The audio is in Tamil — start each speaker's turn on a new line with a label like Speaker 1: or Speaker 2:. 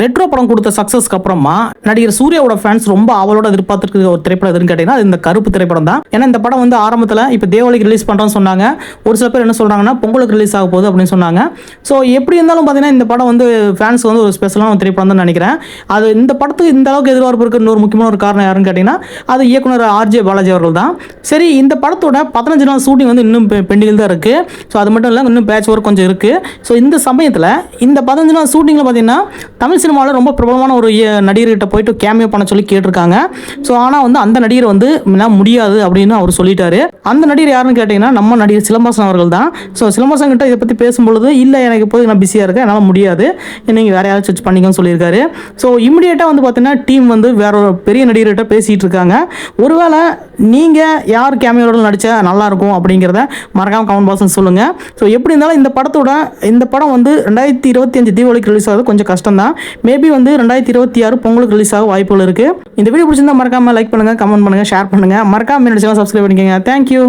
Speaker 1: ரெட்ரோ படம் கொடுத்த சக்ஸஸ்க்கு அப்புறமா நடிகர் சூர்யாவோட ஃபேன்ஸ் ரொம்ப அவளோட எதிர்பார்த்துருக்க ஒரு திரைப்படம் எதுன்னு கேட்டீங்கன்னா அது இந்த கருப்பு திரைப்படம் தான். ஏன்னா இந்த படம் வந்து ஆரம்பத்தில் இப்போ தேவாலிக்கு ரிலீஸ் பண்ணுறோம்னு சொன்னாங்க. ஒரு சில பேர் என்ன சொல்கிறாங்கன்னா பொங்கலுக்கு ரிலீஸ் ஆக போகுது அப்படின்னு சொன்னாங்க. ஸோ எப்படி இருந்தாலும் பார்த்தீங்கன்னா இந்த படம் வந்து ஃபேன்ஸ் வந்து ஒரு ஸ்பெஷலான ஒரு திரைப்படம் தான் நினைக்கிறேன். அது இந்த படத்துக்கு இந்த அளவுக்கு எதிர்பார்ப்பு இருக்கிற இன்னொரு முக்கியமான ஒரு காரணம் யாருன்னு கேட்டிங்கன்னா அது இயக்குனர் ஆர்ஜே பாலாஜி அவர்கள் தான். சரி இந்த படத்தோட பதினஞ்சு நாள் ஷூட்டிங் வந்து இன்னும் பெண்டிங்கில் தான் இருக்குது ஸோ அது மட்டும் இல்லை இன்னும் பேட்ச் ஒர்க் கொஞ்சம் இருக்குது ஸோ இந்த சமயத்தில் இந்த பதினஞ்சு நாள் ஷூட்டிங்கில் பார்த்தீங்கன்னா தமிழ் சினிமாவில் ரொம்ப பிரபலமான ஒரு நடிகர்கிட்ட போயிட்டு கேமியோ பண்ண சொல்லி கேட்டிருக்காங்க. ஸோ ஆனால் வந்து அந்த நடிகர் வந்து முடியாது அப்படின்னு அவர் சொல்லிட்டாரு. அந்த நடிகர் யாருன்னு கேட்டிங்கன்னா நம்ம நடிகர் சிலம்பாசன் அவர்கள் தான். ஸோ சிலம்பாசன் கிட்ட இதை பற்றி பேசும்பொழுது இல்லை எனக்கு இப்போது நான் பிஸியாக இருக்கேன். என்னால் முடியாது. நீங்கள் வேற யாராச்சும் வச்சு பண்ணிக்கன்னு சொல்லியிருக்காரு. ஸோ இமிடியேட்டாக வந்து பார்த்தீங்கன்னா டீம் வந்து வேற ஒரு பெரிய நடிகர்கிட்ட பேசிகிட்டு இருக்காங்க. ஒருவேளை நீங்கள் யார் கேமியோட நடித்தா நல்லாயிருக்கும் அப்படிங்கிறத மறக்காமல் கமெண்ட் பாக்ஸ் சொல்லுங்கள் ஸோ எப்படி இருந்தாலும் இந்த படத்தோட இந்த படம் வந்து ரெண்டாயிரத்தி இருபத்தி அஞ்சு தீபாவளிக்கு ரிலீஸ் ஆகுது கொஞ்சம் கஷ்டம் தான் மேபி வந்து ரெண்டாயிரத்தி இருபத்தி ஆறு பொங்கலுக்கு ரிலீஸ் ஆக வாய்ப்புகள் இருக்குது இந்த வீடியோ பிடிச்சிருந்தா மறக்காமல் லைக் பண்ணுங்கள் கமெண்ட் பண்ணுங்கள் ஷேர் பண்ணுங்கள் மறக்காமல் என்னோட சேனல் சப்ஸ்கிரைப் பண்ணிக்கோங்க. தேங்க்யூ